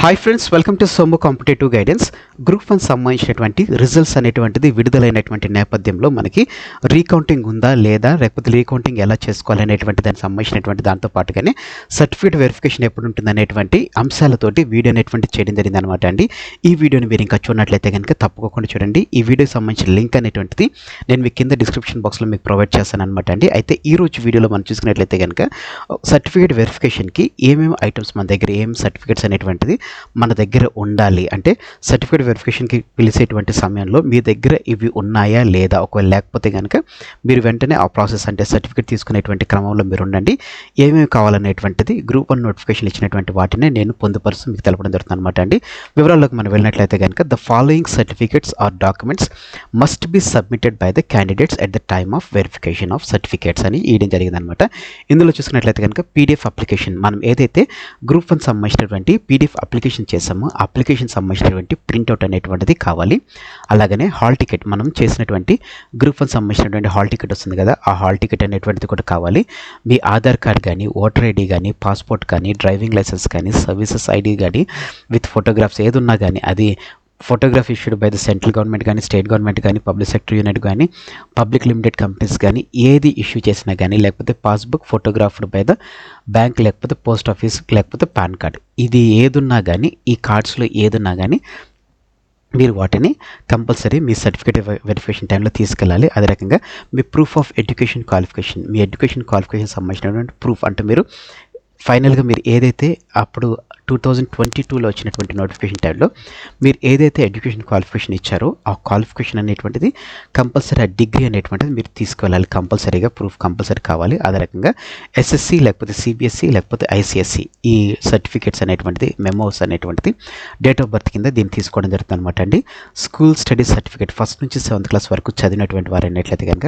Hi friends welcome to Somo competitive guidance group one సంబంధించినటువంటి results అనేటువంటిది విడుదలైనటువంటి నేపథ్యంలో మనకి రీకౌంటింగ్ ఉందా లేదా లేకపోతే రీకౌంటింగ్ ఎలా చేసుకోవాలి అనేటువంటి దానికి సంబంధించినటువంటి దాంతో పాటుగానే సర్టిఫికేట్ వెరిఫికేషన్ ఎప్పుడు ఉంటుంది అనేటువంటి అంశాలతోటి వీడియో అనేటువంటి చేయడం జరిగింది అనమాట అండి. ఈ వీడియోని మీరు ఇంకా చూడనట్లయితే కనుక తప్పకుండా చూడండి. ఈ వీడియోకి సంబంధించిన లింక్ అనేటువంటిది నేను మీకు కింద డిస్క్రిప్షన్ బాక్స్లో మీకు ప్రొవైడ్ చేస్తాను అనమాట అండి. అయితే ఈ రోజు వీడియోలో మనం చూసుకున్నట్లయితే కనుక సర్టిఫికేట్ వెరిఫికేషన్కి ఏమేమి ఐటమ్స్ మన దగ్గర ఏమేమి సర్టిఫికేట్స్ అనేటువంటిది మన దగ్గర ఉండాలి. అంటే సర్టిఫికేట్ వెరిఫికేషన్కి పిలిచేటువంటి సమయంలో మీ దగ్గర ఇవి ఉన్నాయా లేదా? ఒకవేళ లేకపోతే కనుక మీరు వెంటనే ఆ ప్రాసెస్ అంటే సర్టిఫికేట్ తీసుకునేటువంటి క్రమంలో మీరు ఉండండి. ఏమేమి కావాలనేటువంటిది గ్రూప్ వన్ నోటిఫికేషన్ ఇచ్చినటువంటి వాటిని నేను పొందుపరుస్తూ మీకు తెలపడం జరుగుతుంది అనమాట అండి. వివరాల్లోకి మనం వెళ్ళినట్లయితే కనుక the following certificates or documents must be submitted by the candidates at the time of verification of certificates అని ఇయడం జరిగిందనమాట ఇందులో చూసుకున్నట్లయితే కనుక పీడిఎఫ్ అప్లికేషన్ మనం ఏదైతే గ్రూప్ వన్ సంబంధించినటువంటి పీడిఎఫ్ అప్లికేషన్ అప్లికేషన్ చేసాము అప్లికేషన్ సంబంధించినటువంటి ప్రింట్అవుట్ అనేటువంటిది కావాలి. అలాగనే హాల్ టికెట్ మనం చేసినటువంటి గ్రూప్ వన్ సంబంధించినటువంటి హాల్ టికెట్ వస్తుంది కదా ఆ హాల్ టికెట్ అనేటువంటిది కూడా కావాలి. మీ ఆధార్ కార్డ్ కానీ ఓటర్ ఐడి కానీ పాస్పోర్ట్ కానీ డ్రైవింగ్ లైసెన్స్ కానీ సర్వీసెస్ ఐడి కానీ విత్ ఫోటోగ్రాఫ్స్ ఏది ఉన్నా కానీ అది photography issued by the central government కానీ స్టేట్ గవర్నమెంట్ కానీ పబ్లిక్ సెక్టర్ యూనిట్ కానీ పబ్లిక్ లిమిటెడ్ కంపెనీస్ కానీ ఏది ఇష్యూ చేసినా కానీ లేకపోతే passbook photographed by the bank లేకపోతే పోస్ట్ ఆఫీస్ లేకపోతే పాన్ కార్డ్ ఇది ఏదున్నా కానీ ఈ కార్డ్స్లో ఏదున్నా కానీ మీరు వాటిని కంపల్సరీ మీ సర్టిఫికేట్ వెరిఫికేషన్ టైంలో తీసుకెళ్ళాలి. అదే రకంగా మీ ప్రూఫ్ ఆఫ్ ఎడ్యుకేషన్ క్వాలిఫికేషన్ మీ ఎడ్యుకేషన్ క్వాలిఫికేషన్ సంబంధించినటువంటి ప్రూఫ్ అంటే మీరు ఫైనల్గా మీరు ఏదైతే అప్పుడు టూ థౌజండ్ ట్వంటీ టూలో వచ్చినటువంటి నోటిఫికేషన్ టైంలో మీరు ఏదైతే ఎడ్యుకేషన్ క్వాలిఫికేషన్ ఇచ్చారో ఆ క్వాలిఫికేషన్ అనేటువంటిది కంపల్సరీ ఆ డిగ్రీ అనేటువంటిది మీరు తీసుకెళ్ళాలి కంపల్సరీగా ప్రూఫ్ కంపల్సరీ కావాలి. అదే రకంగా ఎస్ఎస్సి లేకపోతే సిబిఎస్సి లేకపోతే ఐసిఎస్సి ఈ సర్టిఫికేట్స్ అనేటువంటిది మెమోస్ అనేటువంటిది డేట్ ఆఫ్ బర్త్ కింద దీన్ని తీసుకోవడం జరుగుతుంది అనమాట అండి. స్కూల్ స్టడీ సర్టిఫికేట్ ఫస్ట్ నుంచి సెవెంత్ క్లాస్ వరకు చదివినటువంటి వారు అయినట్లయితే కనుక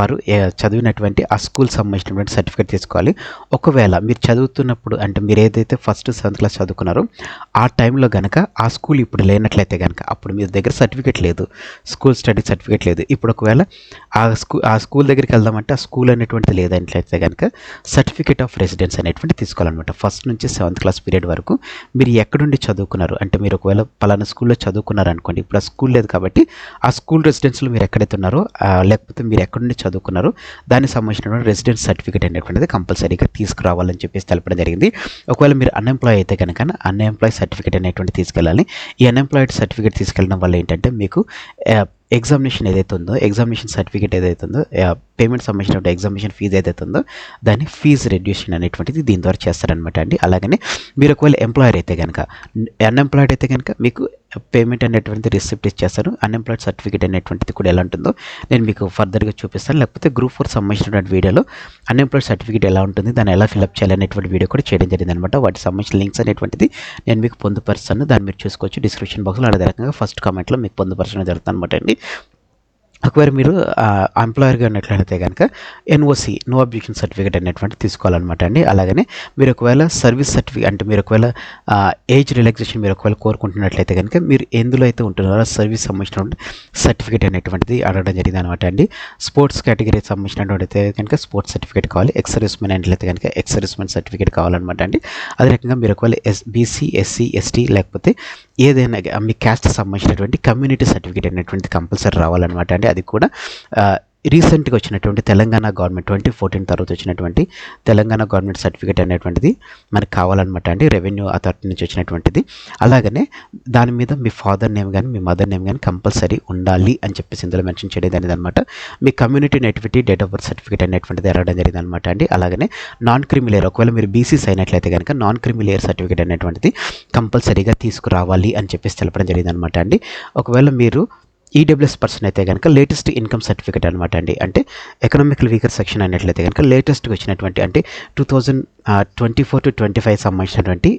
వారు చదివినటువంటి ఆ స్కూల్ సంబంధించినటువంటి సర్టిఫికేట్ తీసుకోవాలి. ఒకవేళ మీరు చదువుతున్నప్పుడు అంటే మీరు ఏదైతే ఫస్ట్ సెవెంత్ క్లాస్ చదువుకున్నారో ఆ టైంలో కనుక ఆ స్కూల్ ఇప్పుడు లేనట్లయితే కనుక అప్పుడు మీ దగ్గర సర్టిఫికేట్ లేదు. స్కూల్ స్టడీ సర్టిఫికేట్ లేదు. ఇప్పుడు ఒకవేళ ఆ స్కూల్ ఆ స్కూల్ దగ్గరికి వెళ్దామంటే ఆ స్కూల్ అనేటువంటిది లేదన్నట్లయితే కనుక సర్టిఫికేట్ ఆఫ్ రెసిడెన్స్ అనేటువంటి తీసుకోవాలన్నమాట. ఫస్ట్ నుంచి సెవెంత్ క్లాస్ పీరియడ్ వరకు మీరు ఎక్కడుండి చదువుకున్నారు? అంటే మీరు ఒకవేళ పలానా స్కూల్లో చదువుకున్నారు అనుకోండి ఇప్పుడు ఆ స్కూల్ లేదు కాబట్టి ఆ స్కూల్ రెసిడెన్స్లో మీరు ఎక్కడైతే ఉన్నారో లేకపోతే మీరు ఎక్కడి నుండి చదువుకున్నారో దానికి సంబంధించినటువంటి రెసిడెన్స్ సర్టిఫికేట్ అనేటువంటిది కంపల్సరీగా తీసుకురావాలని చెప్పేసి తెలపడం జరిగింది. ఒకవేళ మీరు అన్ఎంప్లాయ్ అయితే కనుక అన్ఎంప్లాయ్ సర్టిఫికేట్ అనేటువంటి తీసుకెళ్ళాలి. ఈ అన్ఎంప్లాయిడ్ సర్టిఫికేట్ తీసుకెళ్ళడం వల్ల ఏంటంటే మీకు ఎగ్జామినేషన్ ఏదైతే ఉందో ఎగ్జామినేషన్ సర్టిఫికేట్ ఏదైతే ఉందో పేమెంట్ సంబంధించినటువంటి ఎగ్జామినేషన్ ఫీజు ఏదైతే ఉందో దాన్ని ఫీజు రెడ్యూషన్ అనేటువంటిది దీని ద్వారా చేస్తారనమాట అండి. అలాగనే మీరు ఒకవేళ ఎంప్లాయర్ అయితే కనుక అన్ఎంప్లాయిడ్ అయితే కనుక మీకు పేమెంట్ అనేటువంటిది రిసిప్ట్ ఇచ్చేస్తాను అన్ఎంప్లాయిడ్ సర్టిఫికేట్ అనేటువంటిది కూడా ఎలా ఉంటుందో నేను మీకు ఫర్దర్గా చూపిస్తాను. లేకపోతే గ్రూప్ ఫోర్ సంబంధించినటువంటి వీడియోలో అన్ఎంప్లాయిడ్ సర్టిఫికేట్ ఎలా ఉంటుంది దాన్ని ఎలా ఫిల్అప్ చేయాలి అనేటువంటి వీడియో కూడా చేయడం జరిగింది అనమాట వాటికి సంబంధించిన లింక్స్ అనేటువంటిది నేను మీకు పొందుపరుస్తాను. దాన్ని మీరు చూసుకోవచ్చు. డిస్క్రిప్షన్ బాక్స్లో అదే రకంగా ఫస్ట్ కామెంట్లో మీకు పొందుపరచడం జరుగుతుంది అనమాట అండి. ఒకవేళ మీరు ఎంప్లాయర్గా ఉన్నట్లయితే కనుక ఎన్ఓసి నో అబ్జెక్షన్ సర్టిఫికేట్ అనేటువంటి తీసుకోవాలన్నమాట అండి. అలాగనే మీరు ఒకవేళ సర్వీస్ సర్టిఫికేట్ అంటే మీరు ఒకవేళ ఏజ్ రిలాక్సేషన్ మీరు ఒకవేళ కోరుకుంటున్నట్లయితే కనుక మీరు ఎందులో అయితే ఉంటున్నారో సర్వీస్ సంబంధించినటువంటి సర్టిఫికేట్ అనేటువంటిది అడగడం జరిగింది అనమాట అండి. స్పోర్ట్స్ కేటగిరీకి సంబంధించినటువంటి అయితే కనుక స్పోర్ట్స్ సర్టిఫికేట్ కావాలి. ఎక్సర్విస్మెన్ అంటే అయినట్లయితే కనుక ఎక్సర్విస్మెన్ సర్టిఫికేట్ కావాలన్నమాట అండి. అదే రకంగా మీరు ఒకవేళ ఎస్ బీసీ ఎస్సీ ఎస్టీ లేకపోతే ఏదైనా మీ క్యాస్ట్ సంబంధించినటువంటి కమ్యూనిటీ సర్టిఫికేట్ అనేటువంటి కంపల్సరీ రావాలన్నమాట అండి. అది కూడా రీసెంట్గా వచ్చినటువంటి తెలంగాణ గవర్నమెంట్ ట్వంటీ ఫోర్టీన్ తర్వాత వచ్చినటువంటి తెలంగాణ గవర్నమెంట్ సర్టిఫికేట్ అనేటువంటిది మనకు కావాలన్నమాట అండి రెవెన్యూ అథారిటీ నుంచి వచ్చినటువంటిది. అలాగనే దాని మీద మీ ఫాదర్ నేమ్ కానీ మీ మదర్ నేమ్ కానీ కంపల్సరీ ఉండాలి అని చెప్పేసి ఇందులో మెన్షన్ చేయడం అనేది అనమాట మీ community nativity date of birth certificate అనేటువంటిది ఎరగడం జరిగింది అనమాట అండి. అలాగనే నాన్ క్రిమిలేయర్ ఒకవేళ మీరు బీసీస్ అయినట్లయితే కనుక నాన్ క్రిమిలేయర్ సర్టిఫికేట్ అనేటువంటిది కంపల్సరీగా తీసుకురావాలి అని చెప్పేసి తెలపడం జరిగింది అనమాట అండి. ఒకవేళ మీరు ఈడబ్ల్యూఎస్ పర్సన్ అయితే కనుక లేటెస్ట్ ఇన్కమ్ సర్టిఫికేట్ అనమాట అండి. అంటే ఎకనామికల్ వీకర్ సెక్షన్ అయినట్లయితే కనుక లేటెస్ట్గా వచ్చినటువంటి అంటే two thousand twenty four to twenty five సంబంధించినటువంటి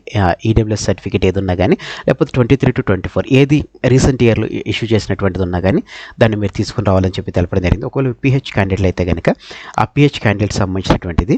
ఈడబ్ల్యూఎస్ సర్టిఫికేట్ ఏది ఉన్నా కానీ లేకపోతే twenty three to twenty four ఏది రీసెంట్ ఇయర్లో ఇష్యూ చేసినటువంటిది ఉన్నా కానీ దాన్ని మీరు తీసుకుని రావాలని చెప్పి తెలపడం జరిగింది. ఒకవేళ పిహెచ్ క్యాండిడేట్లు అయితే కనుక ఆ పిహెచ్ క్యాండిడేట్ సంబంధించినటువంటిది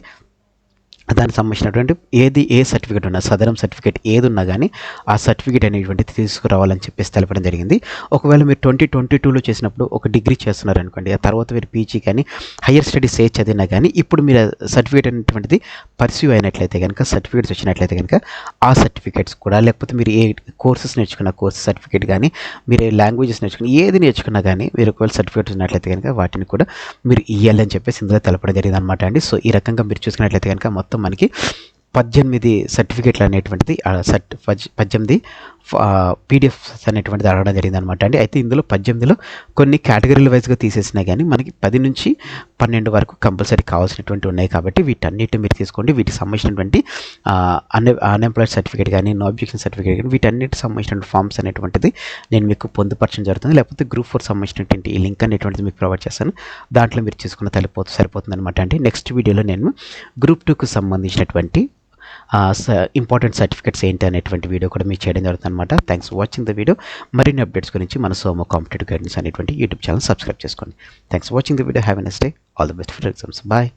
దానికి సంబంధించినటువంటి ఏది ఏ సర్టిఫికేట్ ఉన్నా సదరం సర్టిఫికేట్ ఏది ఉన్నా కానీ ఆ సర్టిఫికేట్ అనేటువంటిది తీసుకురావాలని చెప్పేసి తెలపడం జరిగింది. ఒకవేళ మీరు ట్వంటీ ట్వంటీ టూలో చేసినప్పుడు ఒక డిగ్రీ చేస్తున్నారు అనుకోండి ఆ తర్వాత మీరు పీజీ కానీ హయ్యర్ స్టడీస్ ఏ చదివినా కానీ ఇప్పుడు మీరు సర్టిఫికేట్ అనేటువంటిది పర్సీవ్ అయినట్లయితే కనుక సర్టిఫికేట్స్ వచ్చినట్లయితే కనుక ఆ సర్టిఫికేట్స్ కూడా లేకపోతే మీరు ఏ కోర్సెస్ నేర్చుకున్న కోర్స్ సర్టిఫికేట్ కానీ మీరు ఏ లాంగ్వేజెస్ నేర్చుకున్న ఏది నేర్చుకున్నా కానీ మీరు ఒకవేళ సర్టిఫికేట్స్ ఉన్నట్లయితే కనుక వాటిని కూడా మీరు ఇవ్వాలని చెప్పేసి ఇందులో తెలపడం జరిగింది అనమాట అండి. సో ఈ రకంగా మీరు చూసుకున్నట్లయితే కనుక మొత్తం మనకి పద్దెనిమిది సర్టిఫికేట్లు అనేటువంటిది సర్టి పద్దెనిమిది పీడిఎఫ్స్ అనేటువంటిది అడగడం జరిగింది అనమాట అండి. అయితే ఇందులో పద్దెనిమిదిలో కొన్ని కేటగిరీల వైజ్గా తీసేసినా కానీ మనకి పది నుంచి పన్నెండు వరకు కంపల్సరీ కావాల్సినటువంటి ఉన్నాయి కాబట్టి వీటన్నిటి మీరు తీసుకోండి. వీటికి సంబంధించినటువంటి అన్ అన్ఎంప్లాయిడ్ సర్టిఫికేట్ కానీ నో అబ్జెక్షన్ సర్టిఫికేట్ కానీ వీటన్నిటికి సంబంధించిన ఫామ్స్ అనేటువంటిది నేను మీకు పొందుపరచడం జరుగుతుంది. లేకపోతే గ్రూప్ ఫోర్ సంబంధించినటువంటి ఈ లింక్ అనేటువంటిది మీకు ప్రొవైడ్ చేస్తాను. దాంట్లో మీరు తీసుకున్న తలిపోతు సరిపోతుంది అనమాట అండి. నెక్స్ట్ వీడియోలో నేను గ్రూప్ టూకు సంబంధించినటువంటి ఇంపార్టెంట్ సర్టిఫికేట్స్ ఏంటి అనేటువంటి వీడియో కూడా మీకు చేయడం జరుగుతుంది అనమాట thanks for watching the video మరిన్ని అప్డేట్స్ గురించి మన సోమో కాంపిటేటివ్ గైడెన్స్ అనేటువంటి యూట్యూబ్ ఛానల్ సబ్స్క్రైబ్ చేసుకోండి. Thanks for watching the video have a day all the best for exams bye